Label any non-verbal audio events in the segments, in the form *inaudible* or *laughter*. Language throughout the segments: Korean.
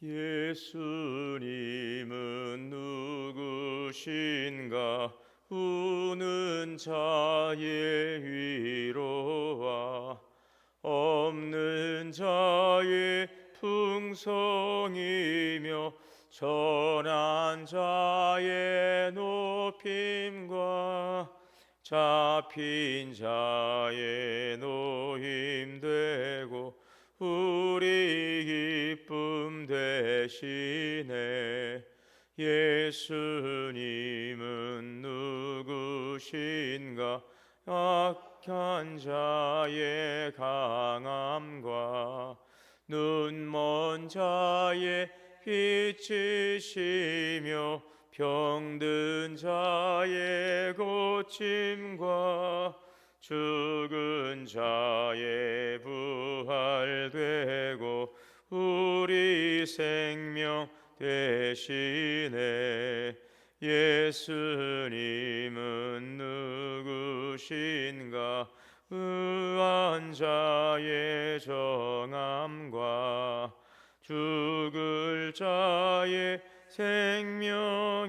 예수님은 누구신가? 우는 자의 위로와 없는 자의 풍성이며 전한 자의 높임과 잡힌 자의 노임되고 우리 되시네. 예수님은 누구신가? 악한 자의 강함과 눈먼 자의 빛이시며 병든 자의 고침과 죽은 자의 부활되고 우리 생명 되시네 예수님은 누구신가? 의한 자의 정함과 죽을 자의 생명이며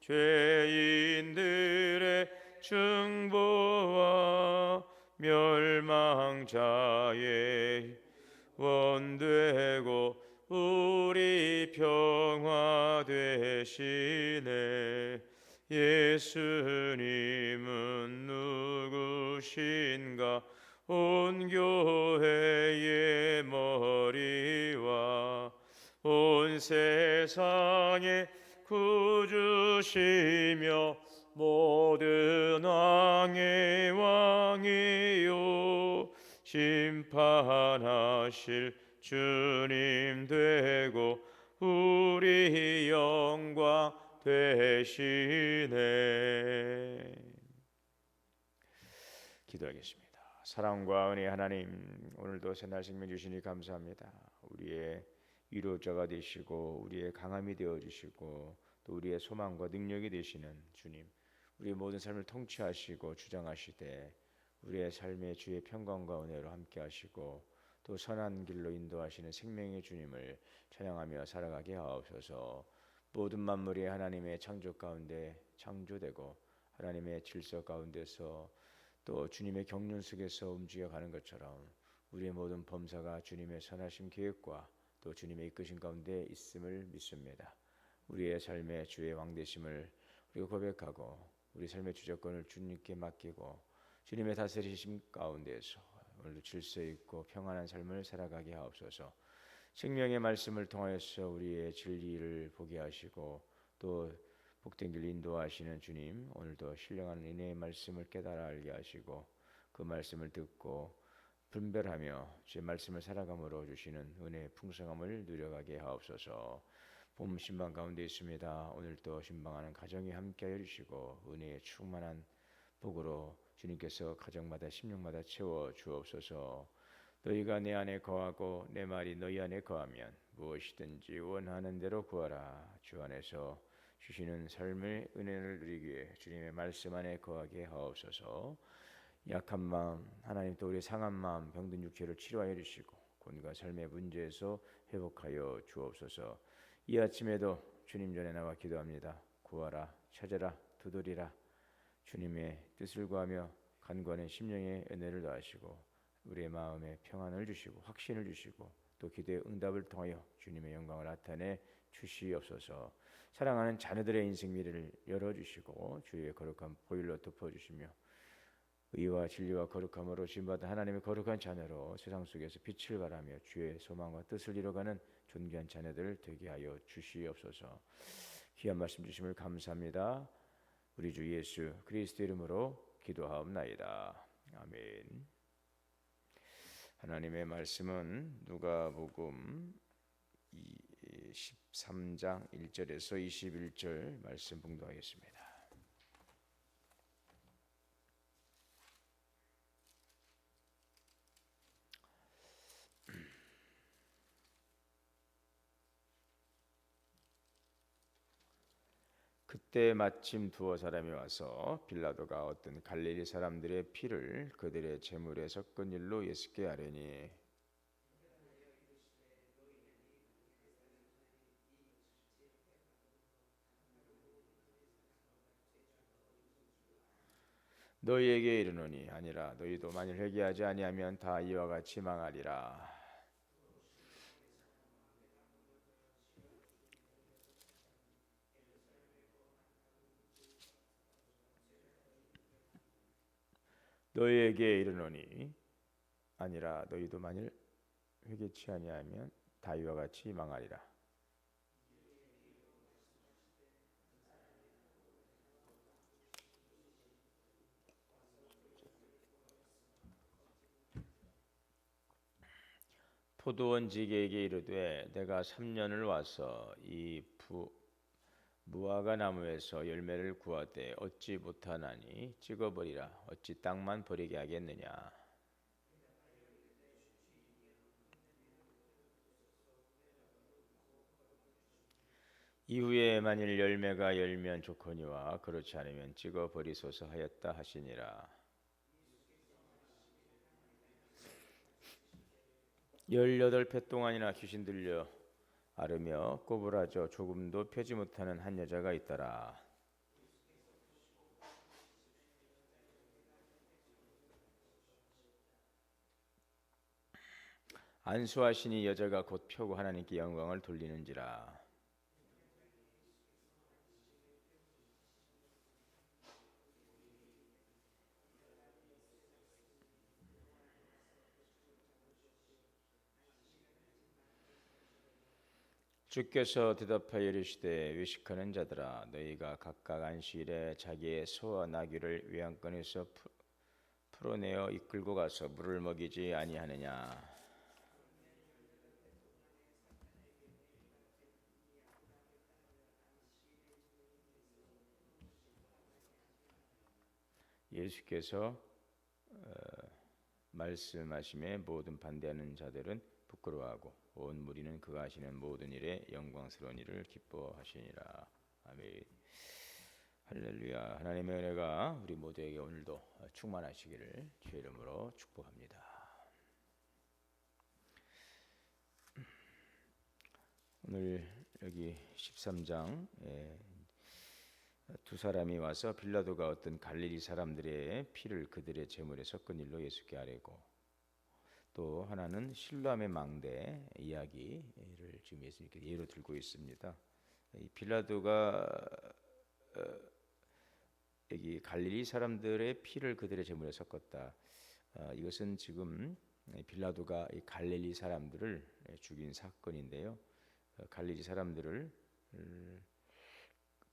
죄인들의 중보와 멸망자의 원되고 우리 평화 되시네. 예수님은 누구신가? 온 교회의 머리와 온 세상의 구주시며 모든 왕의 왕이요 심판하실 주님 되고 우리 영광 되시네 기도하겠습니다. 사랑과 은혜 하나님 오늘도 새날 생명 주시니 감사합니다. 우리의 위로자가 되시고 우리의 강함이 되어 주시고 또 우리의 소망과 능력이 되시는 주님 우리 모든 삶을 통치하시고 주장하시되 우리의 삶의 주의 평강과 은혜로 함께 하시고 또 선한 길로 인도하시는 생명의 주님을 찬양하며 살아가게 하옵소서. 모든 만물이 하나님의 창조 가운데 창조되고 하나님의 질서 가운데서 또 주님의 경륜 속에서 움직여 가는 것처럼 우리의 모든 범사가 주님의 선하신 계획과 또 주님의 이끄신 가운데 있음을 믿습니다. 우리의 삶의 주의 왕 되심을 우리가 고백하고 우리 삶의 주저권을 주님께 맡기고 주님의 다스리심 가운데서 오늘도 질서 있고 평안한 삶을 살아가게 하옵소서. 생명의 말씀을 통하여서 우리의 진리를 보게 하시고 또 복된 길 인도하시는 주님 오늘도 신령한 은혜의 말씀을 깨달아 알게 하시고 그 말씀을 듣고 분별하며 제 말씀을 살아감으로 주시는 은혜의 풍성함을 누려가게 하옵소서. 봄 신방 가운데 있습니다. 오늘도 신방하는 가정이 함께하여 주시고 은혜의 충만한 복으로 주님께서 가정마다 심령마다 채워 주옵소서. 너희가 내 안에 거하고 내 말이 너희 안에 거하면 무엇이든지 원하는 대로 구하라. 주 안에서 주시는 삶의 은혜를 누리기 위해 주님의 말씀 안에 거하게 하옵소서. 약한 마음, 하나님 또 우리 상한 마음, 병든 육체를 치료하여 주시고 곤과 삶의 문제에서 회복하여 주옵소서. 이 아침에도 주님 전에 나와 기도합니다. 구하라, 찾아라, 두드리라 주님의 뜻을 구하며 간구하는 심령의 은혜를 더하시고 우리의 마음에 평안을 주시고 확신을 주시고 또 기도의 응답을 통하여 주님의 영광을 나타내 주시옵소서. 사랑하는 자녀들의 인생 미래를 열어 주시고 주의 거룩한 보일러 덮어 주시며 의와 진리와 거룩함으로 신받은 하나님의 거룩한 자녀로 세상 속에서 빛을 발하며 주의 소망과 뜻을 이뤄가는 존귀한 자녀들 되게 하여 주시옵소서. 귀한 말씀 주심을 감사합니다. 우리 주 예수 그리스도 이름으로 기도하옵나이다. 아멘. 하나님의 말씀은 누가복음 13장 1절에서 21절 말씀 봉독하겠습니다. 그때 마침 두어 사람이 와서 빌라도가 어떤 갈릴리 사람들의 피를 그들의 제물에 섞은 일로 예수께 아뢰니. 너희에게 이르노니 아니라 너희도 만일 회개하지 아니하면 다 이와 같이 망하리라 너희에게 이르노니 아니라 너희도 만일 회개치 아니하면 다이와 같이 망하리라. 포도원 지게에게 이르되 내가 3년을 와서 이 부, 무화과 나무에서 열매를 구하되 얻지 못하나니 찍어버리라. 어찌 땅만 버리게 하겠느냐? 이후에 만일 열매가 열면 좋거니와 그렇지 않으면 찍어 버리소서 하였다 하시니라. 열여덟 배 동안이나 귀신 들려 아르며 꼬부라져 조금도 펴지 못하는 한 여자가 있더라. 안수하시니 여자가 곧 펴고 하나님께 영광을 돌리는지라. 주께서 대답하여 이르시되 외식하는 자들아 너희가 각각 안식일에 자기의 소와 나귀를 외양간에서 풀어내어 이끌고 가서 물을 먹이지 아니하느냐? 예수께서 어, 말씀하심에 모든 반대하는 자들은 부끄러워하고 온 무리는 그가 하시는 모든 일에 영광스러운 일을 기뻐하시니라. 아멘. 할렐루야. 하나님의 은혜가 우리 모두에게 오늘도 충만하시기를 주의 이름으로 축복합니다. 오늘 여기 13장 두 사람이 와서 빌라도가 어떤 갈릴리 사람들의 피를 그들의 제물에 섞은 일로 예수께 아뢰고 또 하나는 실로암의 망대 이야기를 지금 예수님께 예로 들고 있습니다. 이 빌라도가 어, 여기 갈릴리 사람들의 피를 그들의 제물에 섞었다. 어, 이것은 지금 빌라도가 이 갈릴리 사람들을 죽인 사건인데요. 어, 갈릴리 사람들을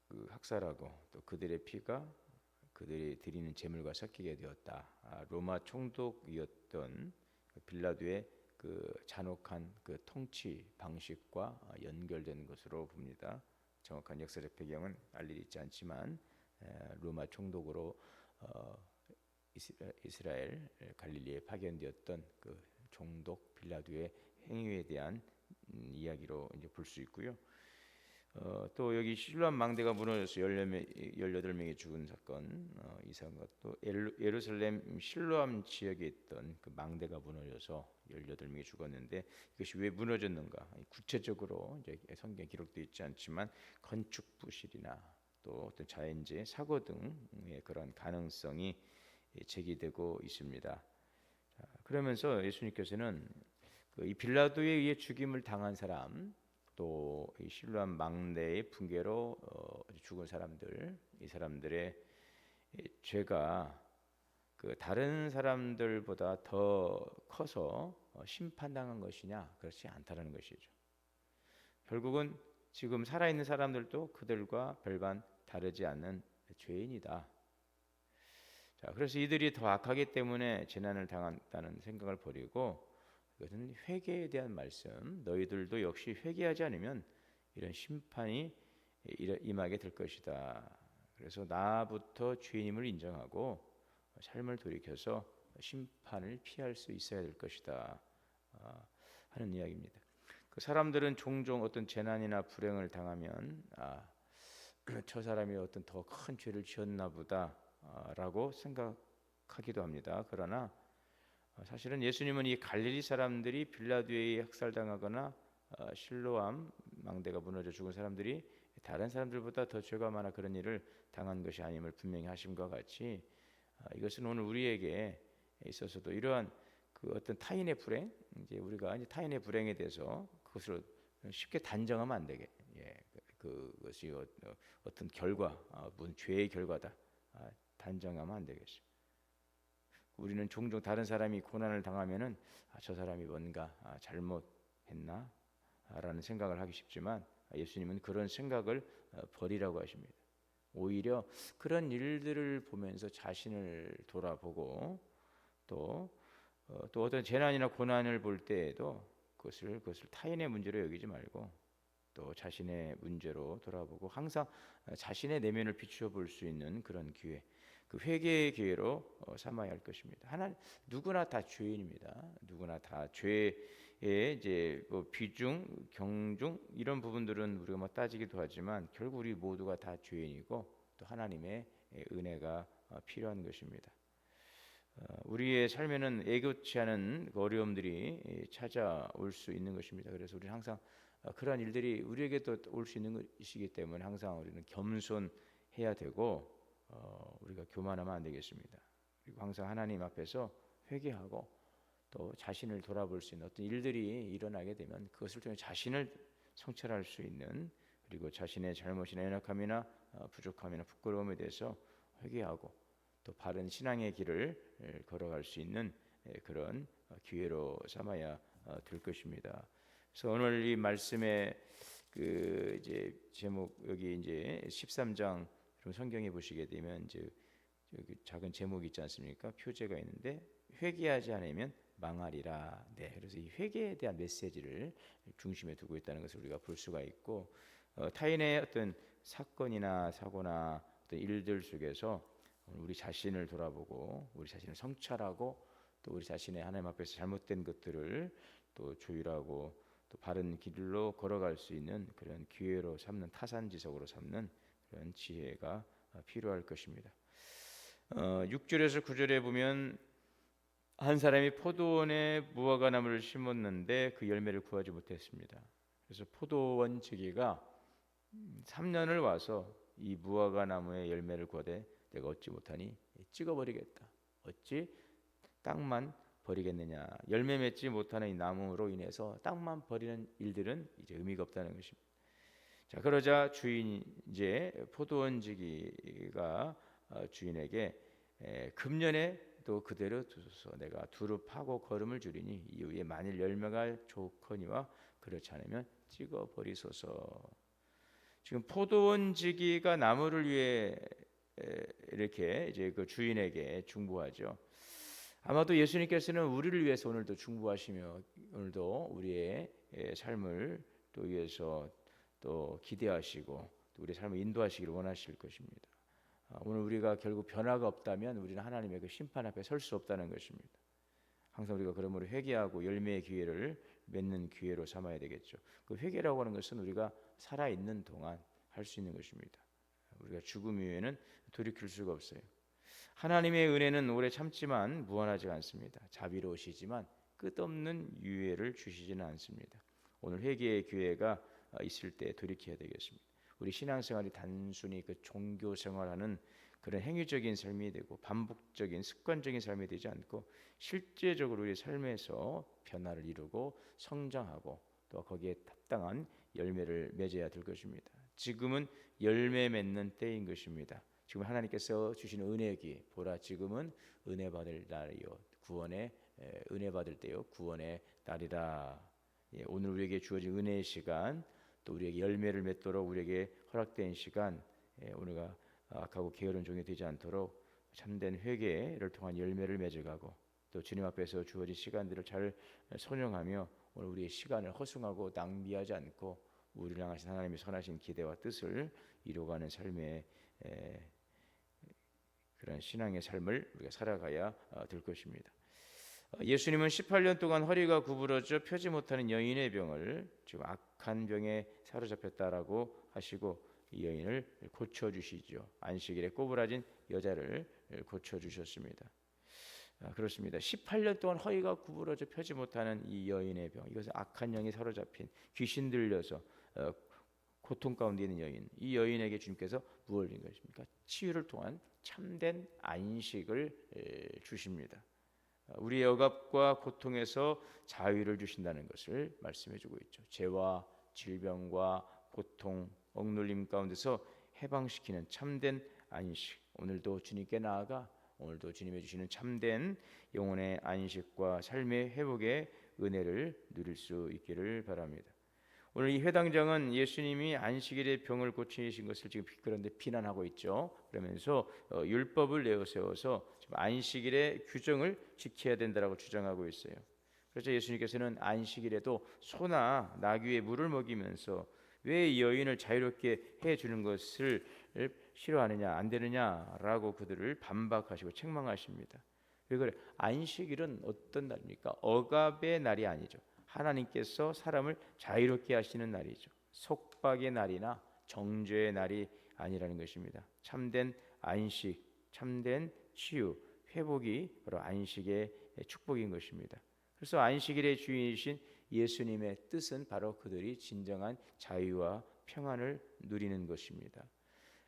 그 학살하고 또 그들의 피가 그들이 드리는 제물과 섞이게 되었다. 아, 로마 총독이었던 빌라도의 그 잔혹한 그 통치 방식과 연결된 것으로 봅니다. 정확한 역사적 배경은 알려있지 않지만 로마 총독으로 어, 이스라엘 갈릴리에 파견되었던 그 총독 빌라도의 행위에 대한 음, 이야기로 이제 볼 수 있고요. 어, 또 여기 실로암 망대가 무너져서 18명이 죽은 사건 어, 이상한 것도 예루살렘 실로암 지역에 있던 그 망대가 무너져서 18명이 죽었는데 이것이 왜 무너졌는가 구체적으로 이제 성경 기록되어 있지 않지만 건축 부실이나 또 어떤 자연재 사고 등의 그런 가능성이 제기되고 있습니다. 자, 그러면서 예수님께서는 그 이 빌라도에 의해 죽임을 당한 사람 또 이 실로암 망대의 붕괴로 어, 죽은 사람들 이 사람들의 죄가 그 다른 사람들보다 더 커서 어, 심판당한 것이냐 그렇지 않다라는 것이죠. 결국은 지금 살아있는 사람들도 그들과 별반 다르지 않는 죄인이다. 자, 그래서 이들이 더 악하기 때문에 재난을 당한다는 생각을 버리고 이것은 회개에 대한 말씀. 너희들도 역시 회개하지 않으면 이런 심판이 임하게 될 것이다. 그래서 나부터 죄인임을 인정하고 삶을 돌이켜서 심판을 피할 수 있어야 될 것이다 아, 하는 이야기입니다. 그 사람들은 종종 어떤 재난이나 불행을 당하면 아, *clears throat* 저 사람이 어떤 더 큰 죄를 지었나 보다라고 생각하기도 합니다. 그러나 어, 사실은 예수님은 이 갈릴리 사람들이 빌라도에 학살당하거나 어, 실로암 망대가 무너져 죽은 사람들이 다른 사람들보다 더 죄가 많아 그런 일을 당한 것이 아님을 분명히 하심과 같이 어, 이것은 오늘 우리에게 있어서도 이러한 그 어떤 타인의 불행 이제 우리가 이제 타인의 불행에 대해서 그것을 쉽게 단정하면 안 되게 예, 그, 그것이 어떤 결과 무슨 죄의 결과다 아, 단정하면 안 되겠습니다. 우리는 종종 다른 사람이 고난을 당하면은 아, 저 사람이 뭔가 아, 잘못했나 라는 생각을 하기 쉽지만 예수님은 그런 생각을 어, 버리라고 하십니다. 오히려 그런 일들을 보면서 자신을 돌아보고 또, 어, 또 어떤 재난이나 고난을 볼 때에도 그것을 그것을 타인의 문제로 여기지 말고 또 자신의 문제로 돌아보고 항상 자신의 내면을 비추어 볼 수 있는 그런 기회 그 회개의 기회로 어, 삼아야 할 것입니다. 하나 누구나 다 죄인입니다. 누구나 다 죄의 이제 뭐 비중, 경중 이런 부분들은 우리가 뭐 따지기도 하지만 결국 우리 모두가 다 죄인이고 또 하나님의 은혜가 어, 필요한 것입니다. 어, 우리의 삶에는 예고치 않은 그 어려움들이 찾아올 수 있는 것입니다. 그래서 우리 항상 그러한 일들이 우리에게도 올 수 있는 것이기 때문에 항상 우리는 겸손해야 되고 어, 우리가 교만하면 안 되겠습니다. 그리고 항상 하나님 앞에서 회개하고 또 자신을 돌아볼 수 있는 어떤 일들이 일어나게 되면 그것을 통해 자신을 성찰할 수 있는 그리고 자신의 잘못이나 연약함이나 어, 부족함이나 부끄러움에 대해서 회개하고 또 바른 신앙의 길을 걸어갈 수 있는 그런 어, 기회로 삼아야 어, 될 것입니다. 그래서 오늘 이 말씀의 그 이제 제목 여기 이제 13장 그럼 성경에 보시게 되면 이제 저기 작은 제목이 있지 않습니까? 표제가 있는데 회개하지 않으면 망하리라. 네, 그래서 이 회개에 대한 메시지를 중심에 두고 있다는 것을 우리가 볼 수가 있고 어, 타인의 어떤 사건이나 사고나 어떤 일들 속에서 우리 자신을 돌아보고 우리 자신을 성찰하고 또 우리 자신의 하나님 앞에서 잘못된 것들을 또 조율하고 또 바른 길로 걸어갈 수 있는 그런 기회로 삼는 타산지석으로 삼는 그런 지혜가 필요할 것입니다. 어, 6절에서 9절에 보면 한 사람이 포도원에 무화과 나무를 심었는데 그 열매를 구하지 못했습니다. 그래서 포도원 지기가 3년을 와서 이 무화과 나무의 열매를 구하되 내가 얻지 못하니 찍어버리겠다. 어찌 땅만 버리겠느냐. 열매 맺지 못하는 이 나무로 인해서 땅만 버리는 일들은 이제 의미가 없다는 것입니다. 자 그러자 주인 이제 포도원지기가 어, 주인에게 금년에 또 그대로 두소서 내가 두루 파고 걸음을 줄이니 이후에 만일 열매가 좋거니와 그렇지 않으면 찍어 버리소서. 지금 포도원지기가 나무를 위해 이렇게 이제 그 주인에게 중보하죠. 아마도 예수님께서는 우리를 위해서 오늘도 중보하시며 오늘도 우리의 삶을 또 위해서 또 기대하시고 또 우리 삶을 인도하시기를 원하실 것입니다. 아, 오늘 우리가 결국 변화가 없다면 우리는 하나님의 그 심판 앞에 설 수 없다는 것입니다. 항상 우리가 그러므로 회개하고 열매의 기회를 맺는 기회로 삼아야 되겠죠. 그 회개라고 하는 것은 우리가 살아 있는 동안 할 수 있는 것입니다. 우리가 죽음 이후에는 돌이킬 수가 없어요. 하나님의 은혜는 오래 참지만 무한하지 않습니다. 자비로우시지만 끝없는 유예를 주시지는 않습니다. 오늘 회개의 기회가 있을 때 돌이켜야 되겠습니다. 우리 신앙생활이 단순히 그 종교 생활하는 그런 행위적인 삶이 되고 반복적인 습관적인 삶이 되지 않고 실제적으로 우리 삶에서 변화를 이루고 성장하고 또 거기에 합당한 열매를 맺어야 될 것입니다. 지금은 열매 맺는 때인 것입니다. 지금 하나님께서 주시는 은혜의 기 보라 지금은 은혜 받을 날이요 구원의 에, 은혜 받을 때요 구원의 날이라 예, 오늘 우리에게 주어진 은혜의 시간 또 우리에게 열매를 맺도록 우리에게 허락된 시간 예, 오늘가 악하고 게으른 종이 되지 않도록 참된 회개를 통한 열매를 맺어가고 또 주님 앞에서 주어진 시간들을 잘 선용하며 오늘 우리의 시간을 허숭하고 낭비하지 않고 우리를 향하신 하나님의 선하신 기대와 뜻을 이루어가는 삶의 에, 그런 신앙의 삶을 우리가 살아가야 어, 될 것입니다. 어, 예수님은 18년 동안 허리가 구부러져 펴지 못하는 여인의 병을 지금 악 한 병에 사로잡혔다라고 하시고 이 여인을 고쳐 주시죠. 안식일에 꼬부라진 여자를 고쳐 주셨습니다. 아, 그렇습니다. 18년 동안 허리가 구부러져 펴지 못하는 이 여인의 병, 이것은 악한 영이 사로잡힌 귀신 들려서 어, 고통 가운데 있는 여인, 이 여인에게 주님께서 무엇을 준 것입니까? 치유를 통한 참된 안식을 주십니다. 아, 우리의 억압과 고통에서 자유를 주신다는 것을 말씀해주고 있죠. 죄와 질병과 고통, 억눌림 가운데서 해방시키는 참된 안식. 오늘도 주님께 나아가 오늘도 주님이 주시는 참된 영혼의 안식과 삶의 회복의 은혜를 누릴 수 있기를 바랍니다. 오늘 이 회당장은 예수님이 안식일에 병을 고치신 것을 지금 그런데 비난하고 있죠. 그러면서 어, 율법을 내어 세워서 안식일의 규정을 지켜야 된다라고 주장하고 있어요. 그래서 예수님께서는 안식일에도 소나 나귀의 물을 먹이면서 왜 여인을 자유롭게 해 주는 것을 싫어하느냐 안 되느냐라고 그들을 반박하시고 책망하십니다. 왜 그래? 안식일은 어떤 날입니까? 억압의 날이 아니죠. 하나님께서 사람을 자유롭게 하시는 날이죠. 속박의 날이나 정죄의 날이 아니라는 것입니다. 참된 안식, 참된 치유, 회복이 바로 안식의 축복인 것입니다. 그래서 안식일의 주인이신 예수님의 뜻은 바로 그들이 진정한 자유와 평안을 누리는 것입니다.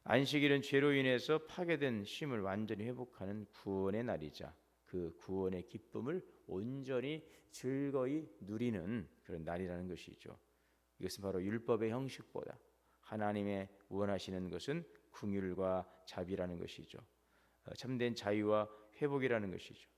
안식일은 죄로 인해서 파괴된 쉼을 완전히 회복하는 구원의 날이자 그 구원의 기쁨을 온전히 즐거이 누리는 그런 날이라는 것이죠. 이것은 바로 율법의 형식보다 하나님의 원하시는 것은 궁율과 자비라는 것이죠. 어, 참된 자유와 회복이라는 것이죠.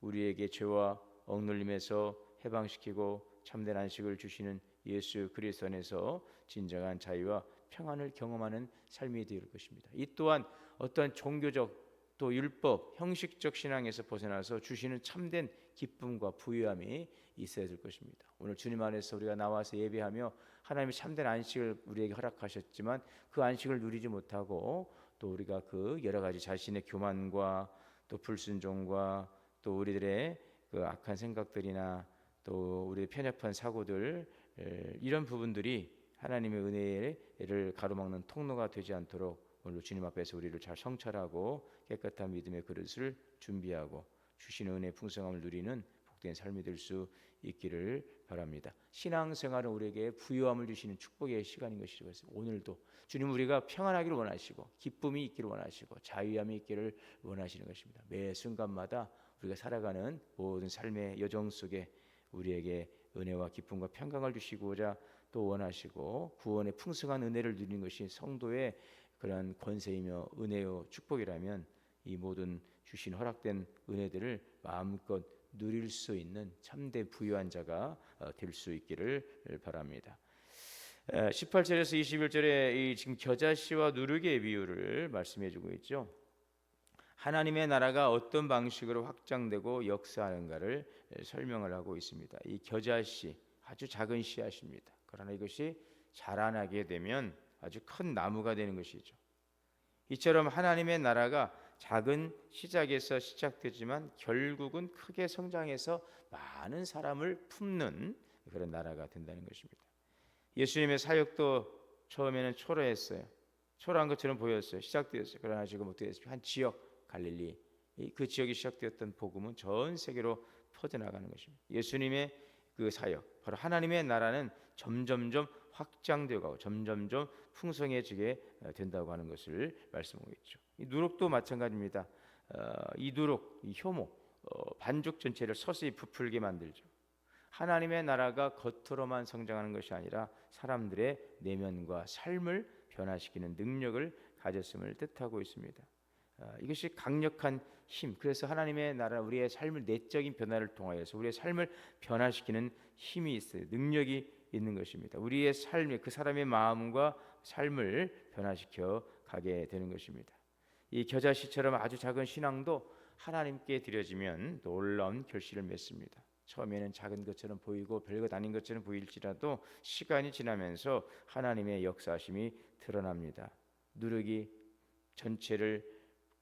우리에게 죄와 억눌림에서 해방시키고 참된 안식을 주시는 예수 그리스도 안에서 진정한 자유와 평안을 경험하는 삶이 될 것입니다. 이 또한 어떠한 종교적 또 율법, 형식적 신앙에서 벗어나서 주시는 참된 기쁨과 부유함이 있어야 될 것입니다. 오늘 주님 안에서 우리가 나와서 예배하며 하나님의 참된 안식을 우리에게 허락하셨지만 그 안식을 누리지 못하고 또 우리가 그 여러 가지 자신의 교만과 또 불순종과 또 우리들의 그 악한 생각들이나 또 우리의 편협한 사고들 이런 부분들이 하나님의 은혜를 가로막는 통로가 되지 않도록 오늘 주님 앞에서 우리를 잘 성찰하고 깨끗한 믿음의 그릇을 준비하고 주시는 은혜 풍성함을 누리는 복된 삶이 될 수 있기를 바랍니다. 신앙생활은 우리에게 부유함을 주시는 축복의 시간인 것이죠. 그래서 오늘도 주님 우리가 평안하기를 원하시고 기쁨이 있기를 원하시고 자유함이 있기를 원하시는 것입니다. 매 순간마다 우리가 살아가는 모든 삶의 여정 속에 우리에게 은혜와 기쁨과 평강을 주시고자 또 원하시고 구원의 풍성한 은혜를 누리는 것이 성도의 그러한 권세이며 은혜요 축복이라면 이 모든 주신 허락된 은혜들을 마음껏 누릴 수 있는 참된 부유한 자가 어, 될수 있기를 바랍니다. 18절에서 21절에 이 지금 겨자씨와 누르개의 비유를 말씀해 주고 있죠. 하나님의 나라가 어떤 방식으로 확장되고 역사하는가를 설명을 하고 있습니다. 이 겨자씨 아주 작은 씨앗입니다. 그러나 이것이 자라나게 되면 아주 큰 나무가 되는 것이죠. 이처럼 하나님의 나라가 작은 시작에서 시작되지만 결국은 크게 성장해서 많은 사람을 품는 그런 나라가 된다는 것입니다. 예수님의 사역도 처음에는 초라했어요. 초라한 것처럼 보였어요. 시작되었어요. 그러나 지금 어떻게 됐습니까? 한 지역 갈릴리 그 지역이 시작되었던 복음은 전 세계로 퍼져나가는 것입니다. 예수님의 그 사역, 바로 하나님의 나라는 점점점 확장되어 가고 점점점 풍성해지게 어, 된다고 하는 것을 말씀하고 있죠. 이 누룩도 마찬가지입니다. 어, 이 누룩, 이 효모, 어, 반죽 전체를 서서히 부풀게 만들죠. 하나님의 나라가 겉으로만 성장하는 것이 아니라 사람들의 내면과 삶을 변화시키는 능력을 가졌음을 뜻하고 있습니다. 아, 이것이 강력한 힘. 그래서 하나님의 나라 우리의 삶을 내적인 변화를 통하여서 우리의 삶을 변화시키는 힘이 있어요. 능력이 있는 것입니다. 우리의 삶에 그 사람의 마음과 삶을 변화시켜 가게 되는 것입니다. 이 겨자씨처럼 아주 작은 신앙도 하나님께 드려지면 놀라운 결실을 맺습니다. 처음에는 작은 것처럼 보이고 별것 아닌 것처럼 보일지라도 시간이 지나면서 하나님의 역사심이 드러납니다. 누룩이 전체를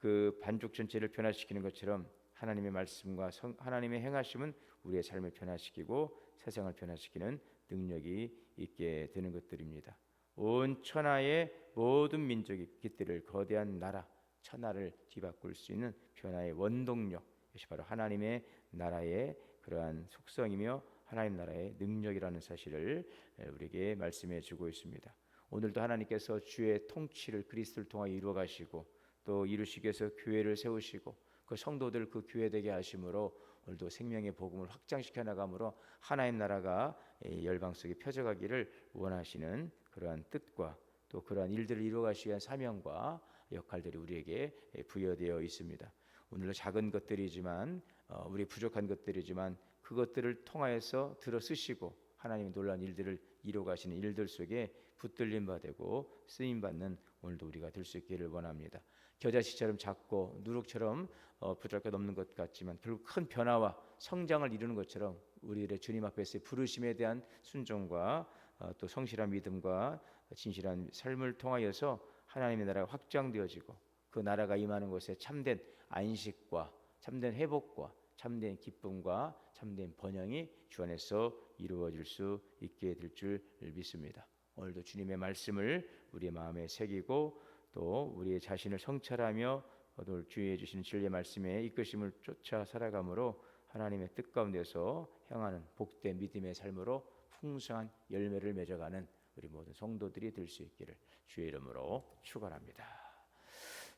그 반죽 전체를 변화시키는 것처럼 하나님의 말씀과 성, 하나님의 행하심은 우리의 삶을 변화시키고 세상을 변화시키는 능력이 있게 되는 것들입니다. 온 천하의 모든 민족이 깃들을 거대한 나라 천하를 뒤바꿀 수 있는 변화의 원동력 이것이 바로 하나님의 나라의 그러한 속성이며 하나님 나라의 능력이라는 사실을 우리에게 말씀해 주고 있습니다. 오늘도 하나님께서 주의 통치를 그리스도를 통하 이루어 가시고 또 이루시기 위해서 교회를 세우시고 그 성도들 그 교회 되게 하심으로 오늘도 생명의 복음을 확장시켜 나감으로 하나님 나라가 열방 속에 펴져가기를 원하시는 그러한 뜻과 또 그러한 일들을 이루어 가시기 위한 사명과 역할들이 우리에게 부여되어 있습니다. 오늘도 작은 것들이지만 어, 우리 부족한 것들이지만 그것들을 통하여서 들어 쓰시고 하나님의 놀라운 일들을 이루어 가시는 일들 속에 붙들림 받고 쓰임 받는 오늘도 우리가 될 수 있기를 원합니다. 겨자씨처럼 작고 누룩처럼 어, 부족할 없는 것 같지만 결국 큰 변화와 성장을 이루는 것처럼 우리의 주님 앞에서의 부르심에 대한 순종과 어, 또 성실한 믿음과 진실한 삶을 통하여서 하나님의 나라가 확장되어지고 그 나라가 임하는 곳에 참된 안식과 참된 회복과 참된 기쁨과 참된 번영이 주 안에서 이루어질 수 있게 될 줄 믿습니다. 오늘도 주님의 말씀을 우리의 마음에 새기고 또 우리의 자신을 성찰하며 오늘 주의 주시는 진리의 말씀에 이끄심을 쫓아 살아감으로 하나님의 뜻 가운데서 향하는 복된 믿음의 삶으로 풍성한 열매를 맺어가는 우리 모든 성도들이 될 수 있기를 주의 이름으로 축원합니다.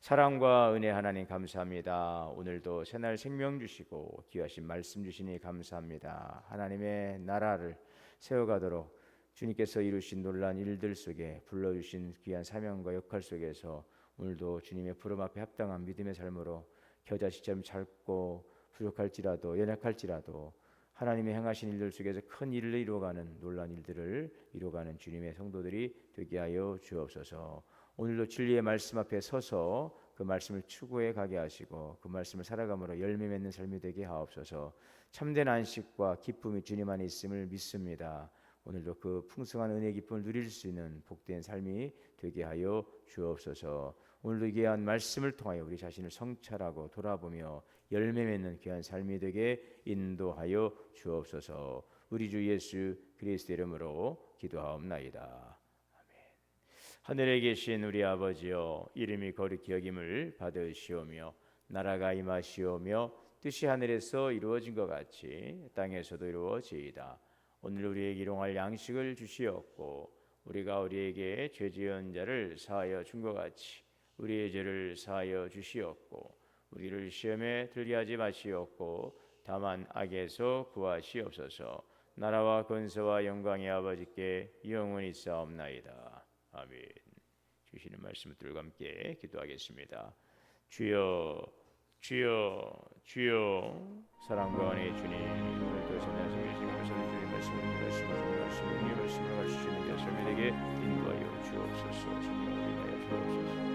사랑과 은혜 하나님 감사합니다. 오늘도 새날 생명 주시고 귀하신 말씀 주시니 감사합니다. 하나님의 나라를 세워가도록 주님께서 이루신 놀란 일들 속에 불러주신 귀한 사명과 역할 속에서 오늘도 주님의 부름 앞에 합당한 믿음의 삶으로 겨자씨처럼 짧고 부족할지라도 연약할지라도 하나님의 행하신 일들 속에서 큰 일을 이루어가는 놀란 일들을 이루어가는 주님의 성도들이 되게 하여 주옵소서. 오늘도 진리의 말씀 앞에 서서 그 말씀을 추구해 가게 하시고 그 말씀을 살아감으로 열매 맺는 삶이 되게 하옵소서. 참된 안식과 기쁨이 주님 안에 있음을 믿습니다. 오늘도 그 풍성한 은혜 기쁨을 누릴 수 있는 복된 삶이 되게 하여 주옵소서. 오늘도 귀한 말씀을 통하여 우리 자신을 성찰하고 돌아보며 열매 맺는 귀한 삶이 되게 인도하여 주옵소서. 우리 주 예수 그리스도 이름으로 기도하옵나이다. 아멘. 하늘에 계신 우리 아버지여 이름이 거룩히 여김을 받으시오며 나라가 임하시오며 뜻이 하늘에서 이루어진 것 같이 땅에서도 이루어지이다. 오늘 우리에게 일용할 양식을 주시옵고 우리가 우리에게 죄 지은 자를 사하여 준 것 같이 우리의 죄를 사하여 주시옵고 우리를 시험에 들게 하지 마시옵고 다만 악에서 구하시옵소서. 나라와 권세와 영광의 아버지께 영원히 있사옵나이다. 아멘. 주시는 말씀들과 함께 기도하겠습니다. 주여 주여 주여 사랑과 은혜의 주님 오늘도 선하신 주님 감사를 주님 말씀을 말씀을 말씀을 이 말씀을 가르치시는 여성들에게 인도하여 주옵소서. 주님 인하여 주옵소서